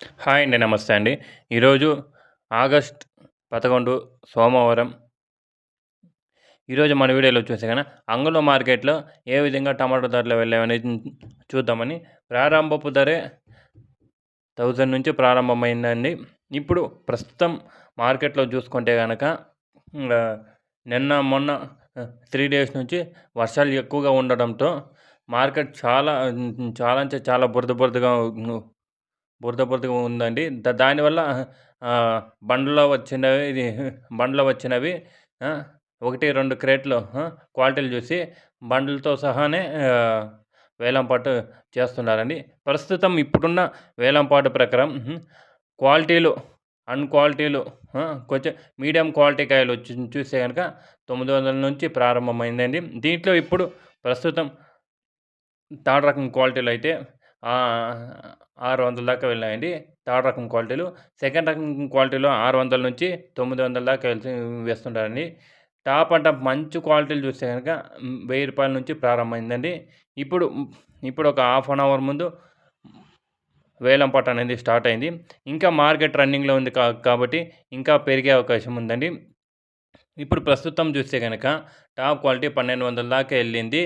Hi అండి నమస్తే అండి. ఈరోజు ఆగస్ట్ పదకొండు సోమవారం. ఈరోజు మన వీడియోలో చూస్తే కానీ అంగుళ మార్కెట్లో ఏ విధంగా టమాటో ధరలు వెళ్ళామనేది చూద్దామని. ప్రారంభపు ధరే థౌజండ్ నుంచి ప్రారంభమైందండి. ఇప్పుడు ప్రస్తుతం మార్కెట్లో చూసుకుంటే కనుక నిన్న మొన్న త్రీ డేస్ నుంచి వర్షాలు ఎక్కువగా ఉండడంతో మార్కెట్ చాలా చాలా అంటే చాలా బురద బురదగా బురద బురదగా ఉందండి. ద దానివల్ల బండ్లో వచ్చినవి ఇది బండ్లో వచ్చినవి ఒకటి రెండు క్రేట్లు క్వాలిటీలు చూసి బండ్లతో సహానే వేలంపాటు చేస్తున్నారండి. ప్రస్తుతం ఇప్పుడున్న వేలంపాటు ప్రకారం క్వాలిటీలు అన్ క్వాలిటీలు కొంచెం మీడియం క్వాలిటీ కాయలు వచ్చి చూస్తే కనుక తొమ్మిది వందల నుంచి ప్రారంభమైందండి. దీంట్లో ఇప్పుడు ప్రస్తుతం థర్డ్ రకం క్వాలిటీలు అయితే ఆరు వందల దాకా వెళ్ళాయండి. థర్డ్ రకం క్వాలిటీలు. సెకండ్ రకం క్వాలిటీలో ఆరు వందల నుంచి తొమ్మిది వందల దాకా వెళ్తూ వేస్తుంటారండి. టాప్ అంట మంచి క్వాలిటీలు చూస్తే కనుక వెయ్యి రూపాయల నుంచి ప్రారంభమైందండి. ఇప్పుడు ఇప్పుడు ఒక హాఫ్ అన్ అవర్ ముందు వేలం అనేది స్టార్ట్ అయింది. ఇంకా మార్కెట్ రన్నింగ్లో ఉంది కాబట్టి ఇంకా పెరిగే అవకాశం ఉందండి. ఇప్పుడు ప్రస్తుతం చూస్తే కనుక టాప్ క్వాలిటీ పన్నెండు వందల దాకా వెళ్ళింది.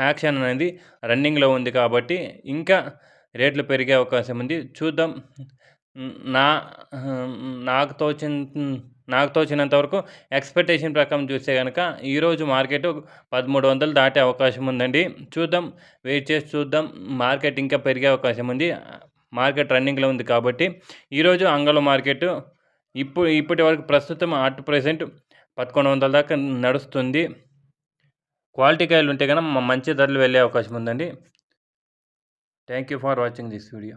యాక్షన్ అనేది రన్నింగ్లో ఉంది కాబట్టి ఇంకా రేట్లు పెరిగే అవకాశం ఉంది. చూద్దాం. నా నాకు తోచిన నాకు తోచినంత వరకు ఎక్స్పెక్టేషన్ ప్రకారం చూస్తే కనుక ఈరోజు మార్కెట్ పదమూడు వందలు దాటే అవకాశం ఉందండి. చూద్దాం. వెయిట్ చేసి చూద్దాం. మార్కెట్ ఇంకా పెరిగే అవకాశం ఉంది. మార్కెట్ రన్నింగ్లో ఉంది కాబట్టి ఈరోజు అంగళ మార్కెట్ ఇప్పుడు ఇప్పటి వరకు ప్రస్తుతం అట్ ప్రజెంట్ పదకొండు వందల దాకా నడుస్తుంది. క్వాలిటీ కాయలు ఉంటే కనుక మంచి ధరలు వెళ్ళే అవకాశం ఉందండి. Thank you for watching this video.